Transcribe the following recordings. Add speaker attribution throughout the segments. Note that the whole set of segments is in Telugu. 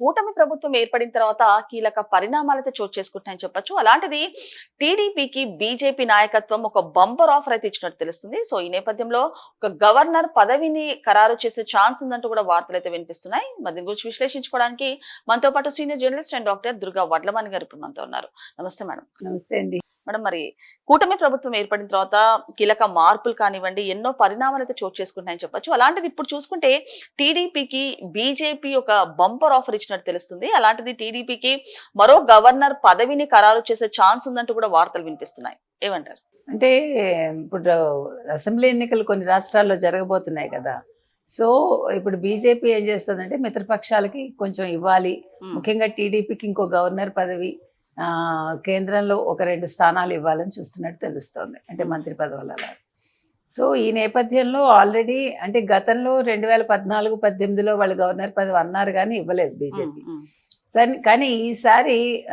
Speaker 1: కూటమి ప్రభుత్వం ఏర్పడిన తర్వాత కీలక పరిణామాలైతే చోటు చేసుకుంటున్నాయని చెప్పొచ్చు. అలాంటిది టీడీపీకి బీజేపీ నాయకత్వం ఒక బంపర్ ఆఫర్ అయితే ఇచ్చినట్టు తెలుస్తుంది. సో ఈ నేపథ్యంలో ఒక గవర్నర్ పదవిని ఖరారు చేసే ఛాన్స్ ఉందంటూ కూడా వార్తలు అయితే వినిపిస్తున్నాయి. మరి దీని గురించి విశ్లేషించుకోవడానికి మనతో పాటు senior journalist and doctor Durga Vadlamani garu ఇప్పుడు మనతో ఉన్నారు. నమస్తే మేడం.
Speaker 2: నమస్తే అండి.
Speaker 1: మేడం మరి కూటమి ప్రభుత్వం ఏర్పడిన తర్వాత కీలక మార్పులు కానివ్వండి ఎన్నో పరిణామాలు అయితే చోటు చేసుకుంటున్నాయని చెప్పొచ్చు. అలాంటిది ఇప్పుడు చూసుకుంటే టీడీపీకి బీజేపీ ఒక బంపర్ ఆఫర్ ఇచ్చినట్టు తెలుస్తుంది. అలాంటిది టీడీపీకి మరో గవర్నర్ పదవిని ఖరారు చేసే ఛాన్స్ ఉందంటూ కూడా వార్తలు వినిపిస్తున్నాయి. ఏమంటారు?
Speaker 2: అంటే ఇప్పుడు అసెంబ్లీ ఎన్నికలు కొన్ని రాష్ట్రాల్లో జరగబోతున్నాయి కదా. సో ఇప్పుడు బీజేపీ ఏం చేస్తుందంటే మిత్రపక్షాలకి కొంచెం ఇవ్వాలి. ముఖ్యంగా టీడీపీకి ఇంకో గవర్నర్ పదవి. కేంద్రంలో ఒక రెండు స్థానాలు ఇవ్వాలని చూస్తున్నట్టు తెలుస్తోంది అంటే మంత్రి పదవులు సో ఈ నేపథ్యంలో ఆల్రెడీ అంటే గతంలో రెండు వేల పద్నాలుగు పద్దెనిమిదిలో వాళ్ళు గవర్నర్ పదవి అన్నారు కానీ ఇవ్వలేదు బీజేపీ. కానీ ఈసారి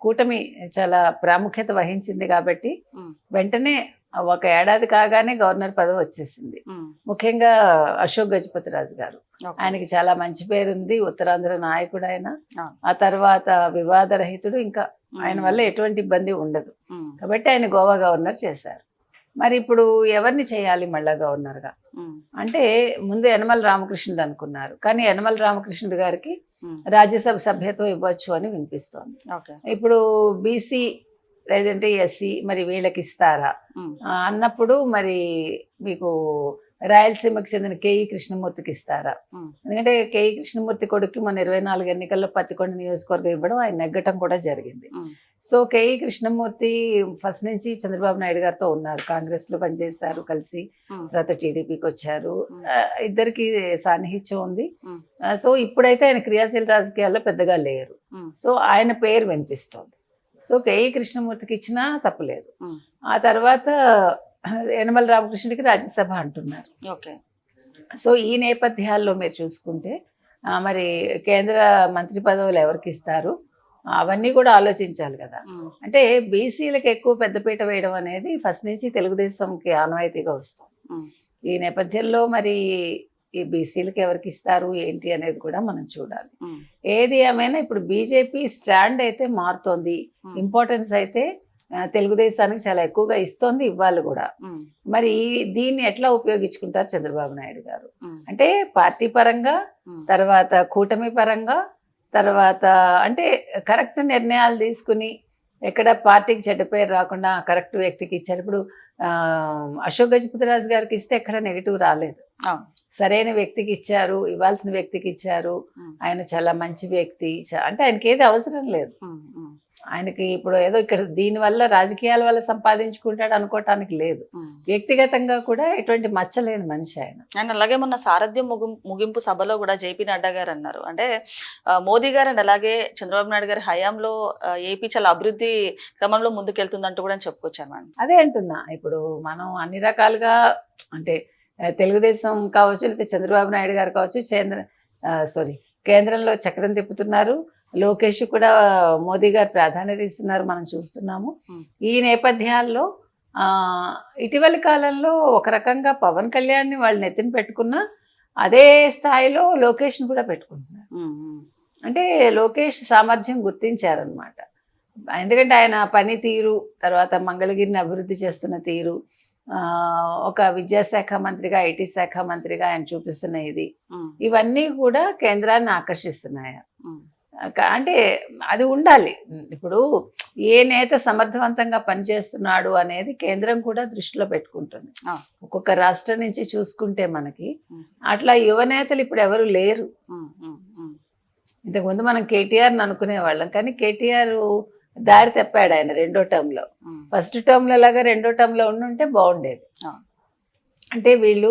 Speaker 2: కూటమి చాలా ప్రాముఖ్యత వహించింది కాబట్టి వెంటనే ఒక ఏడాది కాగానే గవర్నర్ పదవి వచ్చేసింది. ముఖ్యంగా అశోక్ గజపతి రాజు గారు. ఆయనకి చాలా మంచి పేరుంది ఉత్తరాంధ్ర నాయకుడు ఆయన.
Speaker 1: ఆ.
Speaker 2: తర్వాత వివాదరహితుడు ఇంకా. ఆయన వల్ల ఎటువంటి ఇబ్బంది ఉండదు. కాబట్టి ఆయన గోవా గవర్నర్ చేశారు. మరి ఇప్పుడు ఎవరిని చేయాలి మళ్ళా గవర్నర్గా? అంటే ముందు యనమల రామకృష్ణుడు అనుకున్నారు. కానీ యనమల రామకృష్ణుడు గారికి రాజ్యసభ సభ్యత్వం ఇవ్వచ్చు అని వినిపిస్తోంది. ఇప్పుడు బీసీ లేదంటే ఎస్సీ మరి వీళ్ళకి ఇస్తారా అన్నప్పుడు మరి మీకు రాయలసీమకి చెందిన కేఈ కృష్ణమూర్తికి ఇస్తారా ఎందుకంటే కేఈ కృష్ణమూర్తి కొడుకు మన ఇరవై నాలుగు ఎన్నికల్లో పత్తికొండ నియోజకవర్గం ఇవ్వడం ఆయన నెగ్గటం కూడా జరిగింది. సో కేఈ కృష్ణమూర్తి ఫస్ట్ నుంచి చంద్రబాబు నాయుడు గారితో ఉన్నారు. కాంగ్రెస్లో పనిచేశారు కలిసి తర్వాత టీడీపీకి వచ్చారు. ఇద్దరికి సాన్నిహిత్యం ఉంది. సో ఇప్పుడైతే ఆయన క్రియాశీల రాజకీయాల్లో పెద్దగా లేరు. సో ఆయన పేరు వినిపిస్తోంది. సో కేఈ కృష్ణమూర్తికి ఇచ్చినా తప్పులేదు. ఆ తర్వాత యనమల రామకృష్ణుడికి రాజ్యసభ అంటున్నారు.
Speaker 1: ఓకే.
Speaker 2: సో ఈ నేపథ్యాల్లో మీరు చూసుకుంటే మరి కేంద్ర మంత్రి పదవులు ఎవరికి ఇస్తారు? అవన్నీ కూడా ఆలోచించాలి కదా. అంటే బీసీలకు ఎక్కువ పెద్దపీట వేయడం అనేది ఫస్ట్ నుంచి తెలుగుదేశంకి ఆనవాయితీగా వస్తుంది. ఈ నేపథ్యంలో మరి ఈ బీసీలకు ఎవరికి ఇస్తారు ఏంటి అనేది కూడా మనం చూడాలి. ఏది ఏమైనా ఇప్పుడు బీజేపీ స్టాండ్ అయితే మారుతోంది. ఇంపార్టెన్స్ అయితే తెలుగుదేశానికి చాలా ఎక్కువగా ఇస్తోంది ఇవ్వాలి కూడా. మరి దీన్ని ఎట్లా ఉపయోగించుకుంటారు చంద్రబాబు నాయుడు గారు? అంటే పార్టీ పరంగా తర్వాత కూటమి పరంగా తర్వాత అంటే కరెక్ట్ నిర్ణయాలు తీసుకుని ఎక్కడ పార్టీకి చెడ్డ పేరు రాకుండా కరెక్ట్ వ్యక్తికి ఇచ్చారు. ఇప్పుడు అశోక్ గజపతిరాజు గారికి ఇస్తే ఎక్కడ నెగిటివ్ రాలేదు. సరైన వ్యక్తికి ఇచ్చారు ఇవ్వాల్సిన వ్యక్తికి ఇచ్చారు. ఆయన చాలా మంచి వ్యక్తి. అంటే ఆయనకి ఏది అవసరం లేదు. ఆయనకి ఇప్పుడు ఏదో ఇక్కడ దీని వల్ల రాజకీయాల వల్ల సంపాదించుకుంటాడు అనుకోవటానికి లేదు. వ్యక్తిగతంగా కూడా ఎటువంటి మచ్చలేని మనిషి ఆయన.
Speaker 1: అండ్ అలాగే మొన్న సారథ్యం ముగిం- ముగింపు సభలో కూడా జేపీ నడ్డా గారు అన్నారు. అంటే మోదీ గారు అండ్ అలాగే చంద్రబాబు నాయుడు గారి హయాంలో ఏపీ చాలా అభివృద్ధి క్రమంలో ముందుకెళ్తుందంటూ కూడా చెప్పుకొచ్చారు మేడం.
Speaker 2: అదే అంటున్నా. ఇప్పుడు మనం అన్ని రకాలుగా అంటే తెలుగుదేశం కావచ్చు లేకపోతే చంద్రబాబు నాయుడు గారు కావచ్చు కేంద్ర సారీ కేంద్రంలో చక్రం తిప్పుతున్నారు. లోకేష్ కూడా మోదీ గారు ప్రాధాన్యత ఇస్తున్నారు మనం చూస్తున్నాము. ఈ నేపథ్యాల్లో ఇటీవలి కాలంలో ఒక రకంగా పవన్ కళ్యాణ్ని వాళ్ళు నెత్తిన పెట్టుకున్నా అదే స్థాయిలో లోకేష్ని కూడా పెట్టుకుంటున్నారు. అంటే లోకేష్ సామర్థ్యం గుర్తించారనమాట ఎందుకంటే ఆయన పనితీరు తర్వాత మంగళగిరిని అభివృద్ధి చేస్తున్న తీరు ఆ, ఒక విద్యాశాఖ మంత్రిగా ఐటీ శాఖ మంత్రిగా ఆయన చూపిస్తున్న ఇది. ఇవన్నీ కూడా కేంద్రాన్ని ఆకర్షిస్తున్నాయి? అంటే అది ఉండాలి. ఇప్పుడు ఏ నేత సమర్థవంతంగా పనిచేస్తున్నాడు అనేది కేంద్రం కూడా దృష్టిలో పెట్టుకుంటుంది. ఒక్కొక్క రాష్ట్రం నుంచి చూసుకుంటే మనకి. అట్లా యువ నేతలు ఇప్పుడు ఎవరు లేరు. ఇంతకుముందు మనం కేటీఆర్ని అనుకునే వాళ్ళం కానీ కేటీఆర్ దారి తప్పాడు ఆయన రెండో టర్మ్లో
Speaker 1: ఉమ్,
Speaker 2: ఫస్ట్ టర్మ్లో లాగా రెండో టర్మ్లో ఉండుంటే బాగుండేది. అంటే వీళ్ళు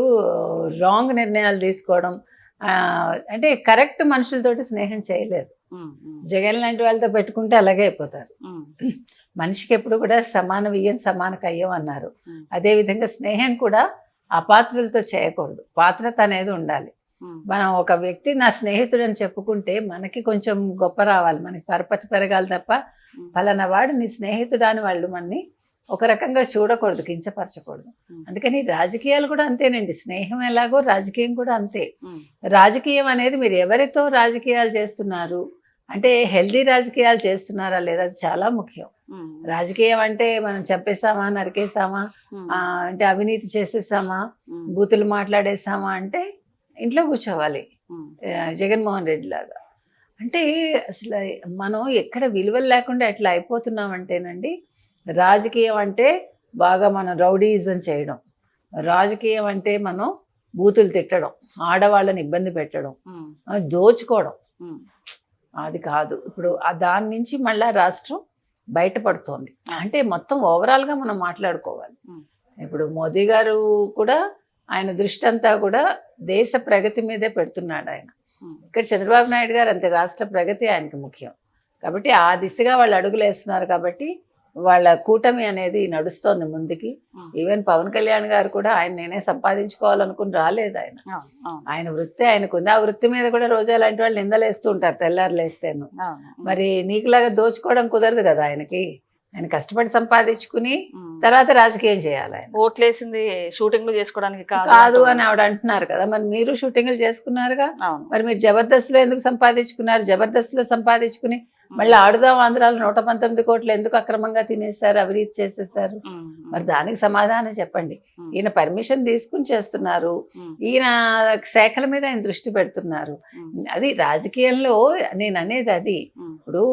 Speaker 2: రాంగ్ నిర్ణయాలు తీసుకోవడం అంటే కరెక్ట్ మనుషులతోటి స్నేహం చేయలేదు. జగన్ లాంటి వాళ్ళతో పెట్టుకుంటే అలాగే అయిపోతారు. మనిషికి ఎప్పుడు కూడా సమాన వియ్యం సమాన కయ్యం అన్నారు.
Speaker 1: ఉమ్,
Speaker 2: అదే విధంగా స్నేహం కూడా అపాత్రులతో చేయకూడదు. పాత్రత అనేది ఉండాలి. మనం ఒక వ్యక్తి నా స్నేహితుడు అని చెప్పుకుంటే మనకి కొంచెం గొప్ప రావాలి. మనకి పరపతి పెరగాలి తప్ప ఫలానా వాడు నీ స్నేహితుడా అని వాళ్ళు మనని ఒక రకంగా చూడకూడదు కించపరచకూడదు. అందుకని రాజకీయాలు కూడా అంతేనండి. స్నేహం ఎలాగో రాజకీయం కూడా అంతే. రాజకీయం అనేది మీరు ఎవరితో రాజకీయాలు చేస్తున్నారు? అంటే హెల్దీ రాజకీయాలు చేస్తున్నారా లేదా? అది చాలా ముఖ్యం. రాజకీయం అంటే మనం చంపేసామా నరికేసామా అంటే అవినీతి చేసేసామా బూతులు మాట్లాడేసామా అంటే ఇంట్లో కూర్చోవాలి. జగన్మోహన్ రెడ్డి లాగా. అంటే అసలు మనం ఎక్కడ విలువలు లేకుండా ఎట్లా అయిపోతున్నామంటేనండి రాజకీయం అంటే బాగా మనం రౌడీయిజం చేయడం. రాజకీయం అంటే మనం బూతులు తిట్టడం ఆడవాళ్ళని ఇబ్బంది పెట్టడం దోచుకోవడం. అది కాదు. ఇప్పుడు ఆ దాని నుంచి మళ్ళా రాష్ట్రం బయటపడుతోంది. అంటే మొత్తం ఓవరాల్గా మనం మాట్లాడుకోవాలి. ఇప్పుడు మోదీ గారు కూడా ఆయన దృష్టి అంతా కూడా దేశ ప్రగతి మీదే పెడుతున్నాడు ఆయన. ఇక్కడ చంద్రబాబు నాయుడు గారు అంతే రాష్ట్ర ప్రగతి ఆయనకి ముఖ్యం. కాబట్టి ఆ దిశగా వాళ్ళు అడుగులు వేస్తున్నారు కాబట్టి వాళ్ళ కూటమి అనేది నడుస్తోంది ముందుకి. ఈవెన్ పవన్ కళ్యాణ్ గారు కూడా ఆయన నేనే సంపాదించుకోవాలనుకుని రాలేదు ఆయన. ఆయన వృత్తి ఆయనకు ఉంది. ఆ వృత్తి మీద కూడా రోజా లాంటి వాళ్ళు నిందలేస్తూ ఉంటారు తెల్లారు లేస్తేను.
Speaker 1: అవును, ఉమ్,
Speaker 2: మరి నీకులాగా దోచుకోవడం కుదరదు కదా ఆయనకి? ఆయన కష్టపడి సంపాదించుకుని. తర్వాత రాజకీయం చేయాలి ఆయన.
Speaker 1: ఓట్లేసింది షూటింగ్లు చేసుకోవడానికి కాదు
Speaker 2: అని ఆవిడ అంటున్నారు కదా. మరి మీరు షూటింగ్లు చేసుకున్నారుగా? మరి మీరు జబర్దస్త్లో ఎందుకు సంపాదించుకున్నారు? జబర్దస్త్లో సంపాదించుకుని మళ్ళీ ఆడుదాం ఆంధ్రాలో నూట పంతొమ్మిది కోట్లు ఎందుకు అక్రమంగా తినేశారు అవినీతి చేసేసారు మరి దానికి సమాధానం చెప్పండి. ఈయన పర్మిషన్ తీసుకుని చేస్తున్నారు. ఈయన శాఖల మీద ఆయన దృష్టి పెడుతున్నారు. అది రాజకీయంలో నేను అనేది అది. ఇప్పుడు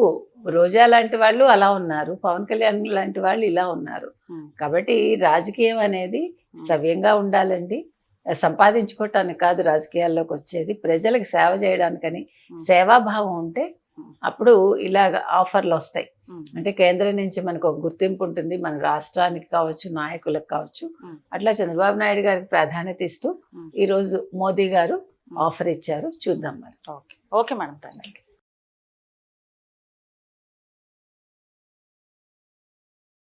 Speaker 2: రోజా లాంటి వాళ్ళు అలా ఉన్నారు. పవన్ కళ్యాణ్ లాంటి వాళ్ళు ఇలా ఉన్నారు. కాబట్టి రాజకీయం అనేది సవ్యంగా ఉండాలండి. సంపాదించుకోవటానికి కాదు రాజకీయాల్లోకి వచ్చేది. ప్రజలకు సేవ చేయడానికని. సేవాభావం ఉంటే. అప్పుడు ఇలాగ ఆఫర్లు వస్తాయి. అంటే కేంద్రం నుంచి మనకు ఒక గుర్తింపు ఉంటుంది. మన రాష్ట్రానికి కావచ్చు నాయకులకు కావచ్చు. అట్లా చంద్రబాబు నాయుడు గారికి ప్రాధాన్యత ఇస్తూ. ఈరోజు మోదీ గారు. ఆఫర్ ఇచ్చారు. చూద్దాం మరి.
Speaker 1: Okay. Okay madam. Thank you